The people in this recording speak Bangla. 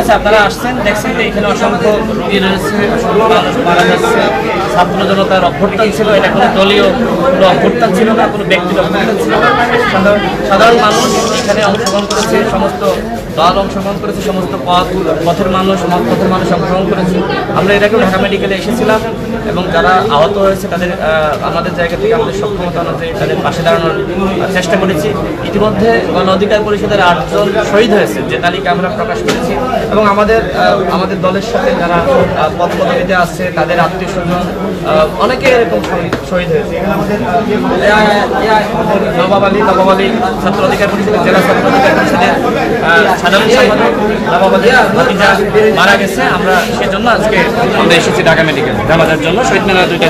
আছে আপনারা আসছেন, দেখছেন যে এখানে অসংখ্য রোগী রয়েছে মারা যাচ্ছে। ছাত্র জনতার অভ্যর্থন ছিল, এটা কোনো দলীয় কোনো অভ্যর্থন ছিল না, কোনো ব্যক্তির অভ্যর্থন ছিল না। সাধারণ মানুষ এখানে অংশগ্রহণ করেছে, সমস্ত দল অংশগ্রহণ করেছে, সমস্ত পথ পথের মানুষ পথের মানুষ অংশগ্রহণ করেছে। আমরা আগেও ঢাকা মেডিকেলে এসেছিলাম। এবং যারা আহত হয়েছে তাদের আমাদের জায়গা থেকে আমাদের সক্ষমতা অনুযায়ী তাদের পাশে দাঁড়ানোর চেষ্টা করেছি। ইতিমধ্যে গণ অধিকার পরিষদের আটজন শহীদ হয়েছে, যে তালিকা আমরা প্রকাশ করেছি। এবং আমাদের আমাদের দলের সাথে যারা পদ পদবিতে আছে, তাদের আত্মীয় স্বজন অনেকে এরকম শহীদ হয়েছে। নবাব আলী নবাব আলী ছাত্র অধিকার পরিষদের জেলা ছাত্র অধিকার পরিষদের মারা গেছে। আমরা সেজন্য আজকে আমরা এসেছি ঢাকা মেডিকেল। জামাতের জন্য শহীদ মিনার দুইটা